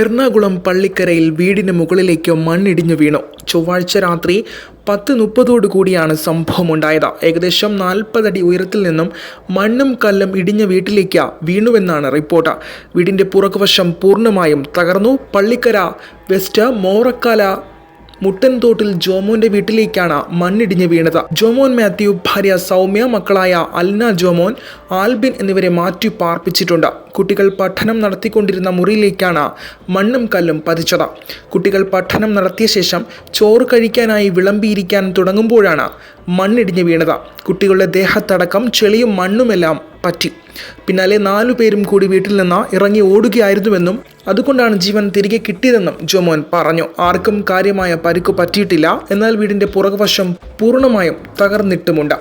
എറണാകുളം പള്ളിക്കരയിൽ വീടിന് മുകളിലേക്ക് മണ്ണിടിഞ്ഞു വീണു. ചൊവ്വാഴ്ച രാത്രി പത്ത് മുപ്പതോടുകൂടിയാണ് സംഭവമുണ്ടായത്. ഏകദേശം നാൽപ്പതടി ഉയരത്തിൽ നിന്നും മണ്ണും കല്ലും ഇടിഞ്ഞ വീട്ടിലേക്ക് വീണുവെന്നാണ് റിപ്പോർട്ട്. വീടിന്റെ പുറകുവശം പൂർണമായും തകർന്നു. പള്ളിക്കര വെസ്റ്റ് മോറക്കാല മുട്ടൻതോട്ടിൽ ജോമോന്റെ വീട്ടിലേക്കാണ് മണ്ണിടിഞ്ഞ് വീണത്. ജോമോൻ മാത്യു ഭാര്യ സൗമ്യ മക്കളായ അൽന ജോമോൻ ആൽബിൻ എന്നിവരെ മാറ്റി പാർപ്പിച്ചിട്ടുണ്ട്. കുട്ടികൾ പഠനം നടത്തിക്കൊണ്ടിരുന്ന മുറിയിലേക്കാണ് മണ്ണും കല്ലും പതിച്ചത്. കുട്ടികൾ പഠനം നടത്തിയ ശേഷം ചോറ് കഴിക്കാനായി വിളമ്പിയിരിക്കാൻ തുടങ്ങുമ്പോഴാണ് മണ്ണിടിഞ്ഞ് വീണത്. കുട്ടികളുടെ ദേഹത്തടക്കം ചെളിയും മണ്ണുമെല്ലാം പറ്റി. പിന്നാലെ നാലു പേരും കൂടി വീട്ടിൽ നിന്ന് ഇറങ്ങി ഓടുകയായിരുന്നുവെന്നും അതുകൊണ്ടാണ് ജീവൻ തിരികെ കിട്ടിയതെന്നും ജോമോൻ പറഞ്ഞു. ആർക്കും കാര്യമായ പരിക്കു പറ്റിയിട്ടില്ല. എന്നാൽ വീടിന്റെ പുറകുവശം പൂർണമായും തകർന്നിട്ടുമുണ്ട്.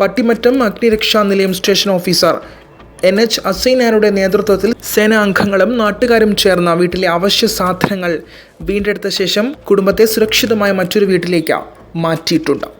പട്ടിമറ്റം അഗ്നിരക്ഷാ നിലയം സ്റ്റേഷൻ ഓഫീസർ എൻ. എച്ച്. അസൈനാരുടെ നേതൃത്വത്തിൽ സേനാ അംഗങ്ങളും നാട്ടുകാരും ചേർന്ന വീട്ടിലെ അവശ്യ സാധനങ്ങൾ വീണ്ടെടുത്ത ശേഷം കുടുംബത്തെ സുരക്ഷിതമായ മറ്റൊരു വീട്ടിലേക്ക് മാറ്റിയിട്ടുണ്ട്.